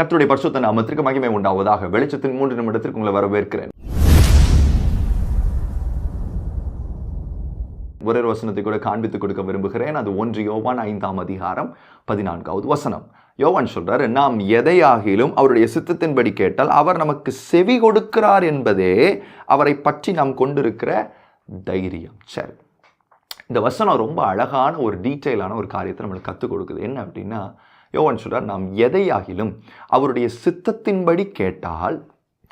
கத்தருடைய பரிசுத்த நாமத்திற்கு மகிமை உண்டாவதாக வெளிச்சத்தின் மூன்று நிமிடத்திற்கு உங்களை வரவேற்கிறேன். ஒரு வசனத்தை கூட காண்பித்து கொடுக்க விரும்புகிறேன். அது ஒன்று யோவான் ஐந்தாம் அதிகாரம் பதினான்காவது வசனம். யோவான் சொல்றாரு நாம் எதையாகிலும் அவருடைய சித்தத்தின்படி கேட்டால் அவர் நமக்கு செவி கொடுக்கிறார் என்பதே அவரை பற்றி நாம் கொண்டிருக்கிற தைரியம். சரி. இந்த வசனம் ரொம்ப அழகான ஒரு டீட்டெயிலான ஒரு காரியத்தை நம்மளுக்கு கற்றுக் கொடுக்குது. என்ன அப்படின்னா யோவான் சொல்கிறார் நாம் எதையாகிலும் அவருடைய சித்தத்தின்படி கேட்டால்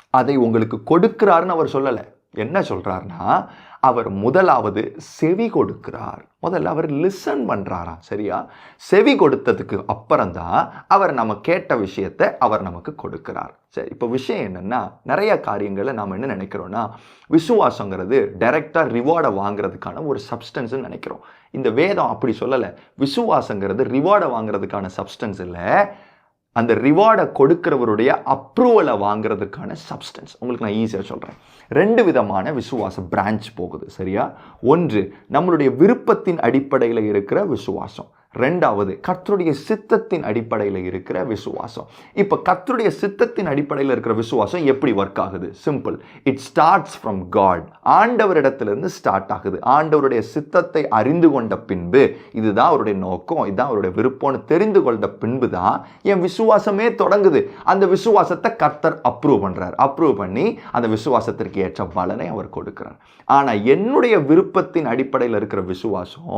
அதை உங்களுக்கு கொடுக்கிறாருன்னு அவர் சொல்லலை. என்ன சொல்கிறாருன்னா அவர் முதலாவது செவி கொடுக்கிறார். முதல்ல அவர் லிசன் பண்ணுறாராம் சரியா? செவி கொடுத்ததுக்கு அப்புறம்தான் அவர் நம்ம கேட்ட விஷயத்தை அவர் நமக்கு கொடுக்கிறார். சரி இப்போ விஷயம் என்னென்னா நிறைய காரியங்களை நாம் என்ன நினைக்கிறோன்னா விசுவாசங்கிறது டைரெக்டாக ரிவார்டை வாங்குறதுக்கான ஒரு சப்ஸ்டன்ஸ்னு நினைக்கிறோம். இந்த வேதம் அப்படி சொல்லலை. விசுவாசங்கிறது ரிவார்டை வாங்குறதுக்கான சப்ஸ்டன்ஸ் இல்லை அந்த ரிவார்டை கொடுக்கிறவருடைய அப்ரூவலை வாங்குறதுக்கான சப்ஸ்டன்ஸ் உங்களுக்கு நான் ஈஸியாக சொல்கிறேன் ரெண்டு விதமான விசுவாச பிரான்ச் போகுது சரியா? ஒன்று நம்மளுடைய விருப்பத்தின் அடிப்படையில் இருக்கிற விசுவாசம். ரெண்டாவது கர்த்தருடைய சித்தத்தின் அடிப்படையில் இருக்கிற விசுவாசம். இப்போ கர்த்தருடைய சித்தத்தின் அடிப்படையில் இருக்கிற விசுவாசம் எப்படி ஒர்க் ஆகுது? Simple it starts from God ஆண்டவரிடத்திலிருந்து start ஆகுது. ஆண்டவருடைய சித்தத்தை அறிந்து கொண்ட பின்பு இதுதான் அவருடைய நோக்கம் இதுதான் அவருடைய விருப்பம்னு தெரிந்து கொண்ட பின்பு தான் என் விசுவாசமே தொடங்குது. அந்த விசுவாசத்தை கர்த்தர் அப்ரூவ் பண்ணுறார் அப்ரூவ் பண்ணி அந்த விசுவாசத்திற்கு ஏற்ற பலனை அவர் கொடுக்கிறார். ஆனால் என்னுடைய விருப்பத்தின் அடிப்படையில் இருக்கிற விசுவாசம்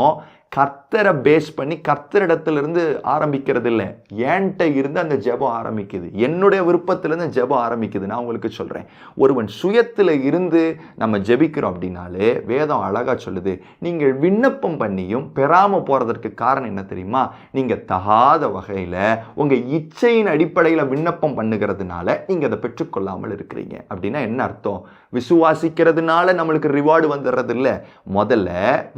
கர்த்தரை பேஸ் பண்ணி கர்த்தரிடத்திலிருந்து ஆரம்பிக்கிறது இல்லை ஏன்ட்ட இருந்து அந்த ஜெபம் ஆரம்பிக்குது. என்னுடைய விருப்பத்திலேருந்து ஜெபம் ஆரம்பிக்குது. நான் உங்களுக்கு சொல்கிறேன் ஒருவன் சுயத்தில் இருந்து நம்ம ஜெபிக்கிறோம் அப்படின்னாலே வேதம் அழகாக சொல்லுது. நீங்கள் விண்ணப்பம் பண்ணியும் பெறாமல் போகிறதற்கு காரணம் என்ன தெரியுமா? நீங்கள் தகாத வகையில் உங்கள் இச்சையின் அடிப்படையில் விண்ணப்பம் பண்ணுகிறதுனால நீங்கள் அதை பெற்றுக்கொள்ளாமல் இருக்கிறீங்க. அப்படின்னா என்ன அர்த்தம்? விசுவாசிக்கிறதுனால நம்மளுக்கு ரிவார்டு வந்துடுறது இல்லை முதல்ல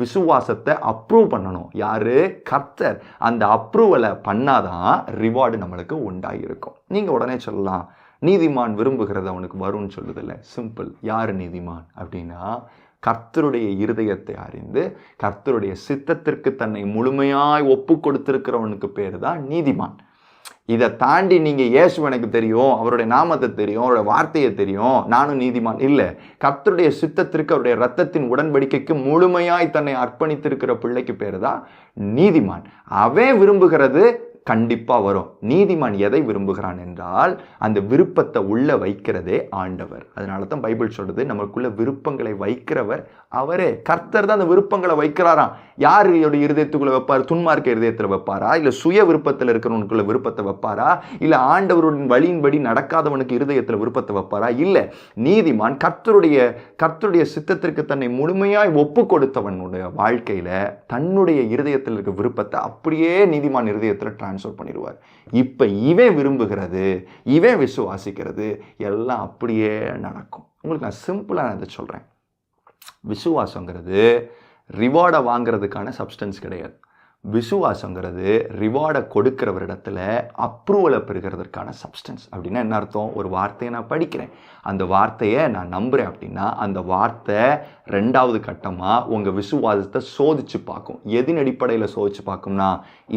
விசுவாசத்தை அப்ரூவ் பண்ணணும். யாரு? கர்த்தர். அந்த அப்ரூவலை பண்ணாதான் ரிவார்டு நம்மளுக்கு உண்டாயிருக்கும். நீங்கள் உடனே சொல்லலாம் நீதிமான் விரும்புகிறது அவனுக்கு வரும்னு சொல்லுதில்ல. சிம்பிள் யார் நீதிமான்? அப்படின்னா கர்த்தருடைய இருதயத்தை அறிந்து கர்த்தருடைய சித்தத்திற்கு தன்னை முழுமையாய் ஒப்பு கொடுத்திருக்கிறவனுக்கு பேர் தான் நீதிமான். இதை தாண்டி நீங்கள் இயேசு எனக்கு தெரியும் அவருடைய நாமத்தை தெரியும் அவருடைய வார்த்தையை தெரியும். நானும் நீதிமான். இல்லை கர்த்தருடைய சித்தத்திற்கு அவருடைய ரத்தத்தின் உடன்படிக்கைக்கு முழுமையாய் தன்னை அர்ப்பணித்திருக்கிற பிள்ளைக்கு பேர் தான் நீதிமான். அவன் விரும்புகிறது கண்டிப்பாக வரும். நீதிமான் எதை விரும்புகிறான் என்றால் அந்த விருப்பத்தை உள்ளே வைக்கிறதே ஆண்டவர். அதனால தான் பைபிள் சொல்கிறது நமக்குள்ள விருப்பங்களை வைக்கிறவர் அவரே. கர்த்தர் தான் அந்த விருப்பங்களை வைக்கிறாராம். யார் இதோடைய இருதயத்துக்குள்ளே வைப்பார்? துன்மார்க்க இருதயத்தில் வைப்பாரா? இல்லை சுய விருப்பத்தில் இருக்கிறவனுக்குள்ள விருப்பத்தை வைப்பாரா? இல்லை ஆண்டவருடன் வழியின்படி நடக்காதவனுக்கு இருதயத்தில் விருப்பத்தை வைப்பாரா? இல்லை நீதிமான் கர்த்தருடைய கர்த்தருடைய சித்தத்திற்கு தன்னை முழுமையாய் ஒப்பு கொடுத்தவனுடைய வாழ்க்கையில் தன்னுடைய இருதயத்தில் இருக்க விருப்பத்தை அப்படியே நீதிமான் இருதயத்தில் ட்ரான்ஸ்ஃபர் பண்ணிடுவார். இப்போ இவன் விரும்புகிறது இவன் விசுவாசிக்கிறது எல்லாம் அப்படியே நடக்கும். உங்களுக்கு நான் சிம்பிளாக நான் இதை சொல்கிறேன் விசுவாசங்கிறது ரிவார்டை வாங்குறதுக்கான சப்ஸ்டன்ஸ் கிடையாது. விசுவாசங்கிறது ரிவார்டை கொடுக்கிறவரிடத்துல அப்ரூவலை பெறுகிறதற்கான சப்ஸ்டன்ஸ் அப்படின்னா என்ன அர்த்தம்? ஒரு வார்த்தையை நான் படிக்கிறேன். அந்த வார்த்தையை நான் நம்புகிறேன் அப்படின்னா அந்த வார்த்தை ரெண்டாவது கட்டமாக உங்கள் விசுவாசத்தை சோதிச்சு பார்க்கும். எதின் அடிப்படையில் சோதிச்சு பார்க்கும்னா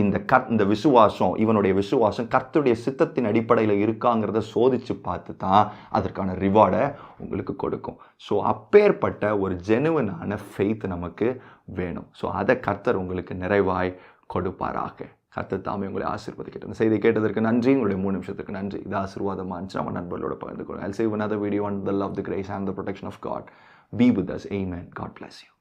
இந்த கர் இந்த விசுவாசம் இவனுடைய விசுவாசம் கர்த்துடைய சித்தத்தின் அடிப்படையில் இருக்காங்கிறத சோதிச்சு பார்த்து தான் அதற்கான ரிவார்டை உங்களுக்கு கொடுக்கும். ஸோ அப்பேற்பட்ட ஒரு ஜெனுவனான ஃபெய்த் நமக்கு வேணும். ஸோ அதை கர்த்தர் உங்களுக்கு நிறைவாய் கொடுப்பாராக. கர்த்தர் தாமே உங்களை ஆசீர்வதிக்கட்டும். இந்த செய்தி கேட்டதற்கு நன்றி. உங்களுடைய மூணு நிமிஷத்துக்கு நன்றி. இது ஆசீர்வாதமாக இருந்துச்சு நம்ம நண்பர்களோட பகிர்ந்து கொள்ளுங்கள் save another video on the love the grace and the protection of God be with us amen God bless you